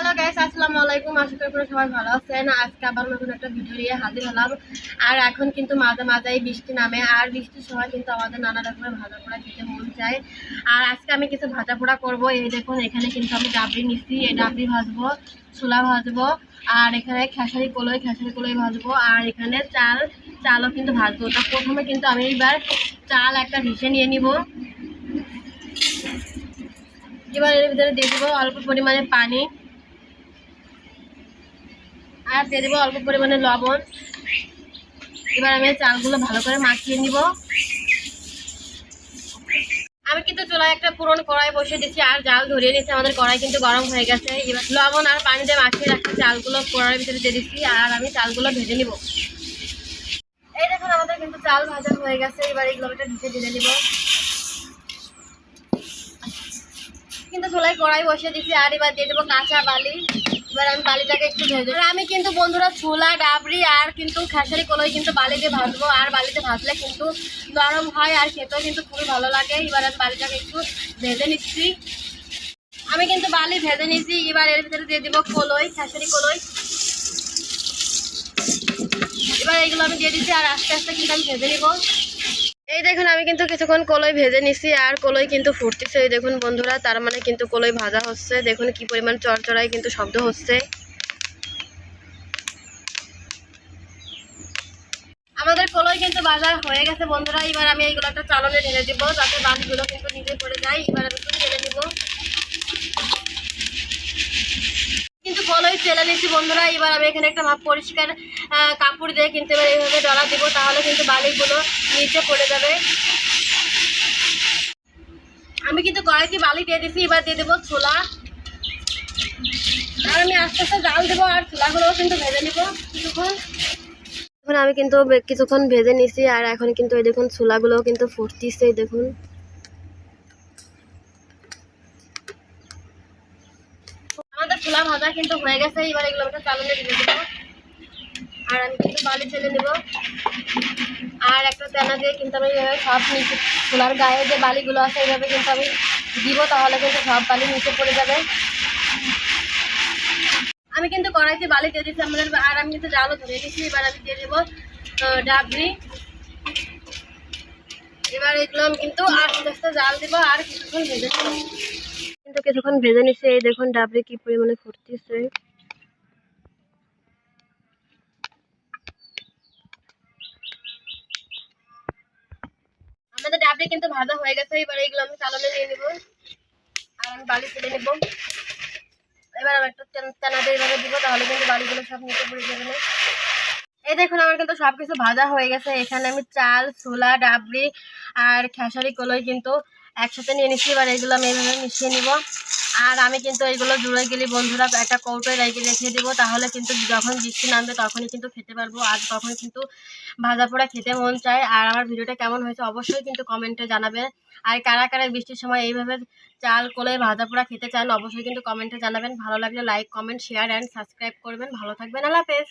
Hello guys আসসালামু আলাইকুম আশা করি সবাই ভালো আছেন। আজকে আবার নতুন একটা ভিডিও নিয়ে হাজির হলাম। আর এখন কিন্তু মাঝে মাঝেই বৃষ্টি নামে। আর বৃষ্টির সময় কিন্তু আমাদের নানা রকমের ভাজা পোড়া খেতে মন চায়। আর আজকে আমি কিছু ভাজা পোড়া করব। এই দেখুন, এখানে কিন্তু আমি ডাবরি নিচ্ছি এই ডাবরি ভাজবো, ছোলা ভাজবো। আর এখানে খেসারি কলই খেসারি কলই ভাজবো। আর এখানে চাল, চালও কিন্তু ভাজবো। তো প্রথমে কিন্তু আমি এবার চাল একটা ভিসে নিয়ে নিব। এবার এর ভিতরে দিয়ে দেবো অল্প পরিমাণে পানি। আর দিয়ে দেবো অল্প পরিমাণে লবণ। এবার আমি চালগুলো ভালো করে মাখিয়ে নিব। আমি কিন্তু চুলায় একটা পুরনো কড়াই বসে দিচ্ছি আর জাল ধরিয়ে নিচ্ছি আমাদের কড়াই কিন্তু গরম হয়ে গেছে। এবার লবণ আর পানি দিয়ে মাখিয়ে রাখছি চালগুলো কড়াইয়ের ভিতরে দিয়ে দিচ্ছি, আর আমি চালগুলো ভেজে নিব। এই দেখুন, আমাদের কিন্তু চাল ভাজা হয়ে গেছে। এবার এইগুলো একটা ঢুকে দিয়ে দিব কিন্তু চুলায় কড়াই বসিয়ে দিচ্ছি আর এবার দিয়ে দেবো কাঁচা বালি। এবার আমি বালিটাকে একটু ভেজে আর আমি কিন্তু বন্ধুরা ছোলা ডাবরি আর কিন্তু খেসারি কলই কিন্তু বালিতে ভাজবো। আর বালিতে ভাজলে কিন্তু নরম হয় আর খেতেও কিন্তু খুবই ভালো লাগে। এবার আমি বালিটাকে একটু ভেজে নিচ্ছি। আমি কিন্তু বালি ভেজে নিচ্ছি এবার এর ভিতরে দিয়ে দেবো কলই, খেসারি কলই। এবার এইগুলো আমি দিয়ে দিচ্ছি আর আস্তে আস্তে কিন্তু আমি ভেজে নিব। এই দেখুন, আমি কিন্তু কিছুক্ষণ কলই ভেজে নিছি আর কলই কিন্তু ফুটতেছে। এই দেখুন বন্ধুরা, তার মানে কিন্তু কলই ভাজা হচ্ছে। দেখুন কি পরিমাণ চড়চড়াই কিন্তু শব্দ হচ্ছে। আমাদের কলই কিন্তু বাজার হয়ে গেছে বন্ধুরা। এবার আমি এইগুলো একটা চালনে ঢেলে দিব, যাতে বাঁশগুলো কিন্তু নিজে পড়ে যায়। এবার আমি একটু ঢেলে দিব। কিন্তু কলই ফেলে নিচ্ছি বন্ধুরা, এবার আমি এখানে একটা ভাব পরিষ্কার কাপড় দিয়ে কিন্তু এবার এইভাবে ডলা দিব, তাহলে কিন্তু বালিগুলো নিচে পড়ে যাবে। আমি কিন্তু কড়াইতে বালি দিয়ে দিচ্ছি এবার দিয়ে দেবো ছোলা আর আমি আস্তে আস্তে জাল দেবো, আর ছোলাগুলোও কিন্তু ভেজে নিব কিছুক্ষণ। এখন আমি কিন্তু কিছুক্ষণ ভেজে নিছি, আর এখন কিন্তু এই দেখুন ছোলাগুলোও কিন্তু ফুটতিছে দেখুন আমাদের ছোলা ভাজা কিন্তু হয়ে গেছে, এবার এগুলো একটা চালনে দিয়ে দেবো। আর আমি কিন্তু বালি ছেলে নেব আর একটা তেনা দিয়ে কিন্তু আমি এইভাবে সব নিচে ছোলার গায়ে যে বালিগুলো আছে এইভাবে কিন্তু আমি দিব, তাহলে কিন্তু সব বালি নিচে পড়ে যাবে। আমি কিন্তু কড়াইতে বালি দিয়ে দিচ্ছি আমাদের আর আমি কিন্তু জালও ধরে দিচ্ছি এবার আমি দিয়ে দেবো ডাবরি এবার এগুলো আমি কিন্তু আস্তে আস্তে জাল দিব, আর কিছুক্ষণ ভেজে নেব। কিন্তু কিছুক্ষণ ভেজে নিচ্ছি এই দেখুন ডাবরি কি পরিমাণে ফুটতেছে। আমাদের ডাবলি কিন্তু ভাজা হয়ে গেছে, এবার এগুলো আমি চালানে নিয়ে নেব। আর আমি বালি তুলে নেব। এবার আমি একটা টানা দিয়ে এভাবে দিব, তাহলে কিন্তু বালিগুলো সব নিচে পড়ে যাবে না। এই দেখুন, আমার কিন্তু সব কিছু ভাজা হয়ে গেছে। এখানে আমি চাল, ছোলা ডাবরি আর খেসারি কলই কিন্তু একসাথে নিয়ে নিচ্ছি। এবার এগুলো আমি এইভাবে মিশিয়ে নিব। আর আমি কিন্তু এইগুলো জুড়ে গেলে বন্ধুরা একটা কৌটোয় রেখে রেখে দেবো। তাহলে কিন্তু যখন বৃষ্টি নামবে তখনই কিন্তু খেতে পারব। আর তখন কিন্তু ভাজা পোড়া খেতে মন চায়। আর আমার ভিডিওটা কেমন হয়েছে অবশ্যই কিন্তু কমেন্টে জানাবেন আর কারা কারা বৃষ্টির সময় এইভাবে চাল কোলে ভাজা পোড়া খেতে চান অবশ্যই কিন্তু কমেন্টে জানাবেন। ভালো লাগলে like comment share and subscribe করবেন। ভালো থাকবেন। আল্লাহ হাফেজ।